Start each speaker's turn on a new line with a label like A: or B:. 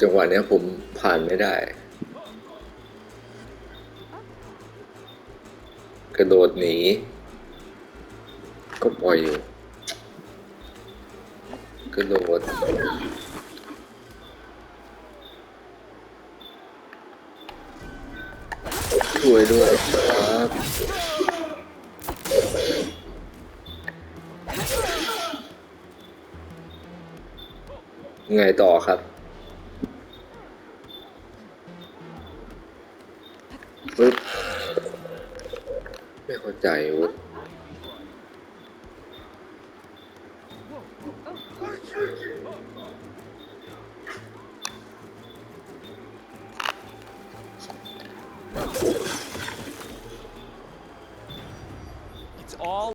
A: จังหวะนี้ผมผ่านไม่ได้ กระโดดหนี ก็ปล่อยอยู่ กระโดดช่วยด้วยครับไงต่อครับ ปึ๊บไม่เข้าใจวุฒ
B: It's all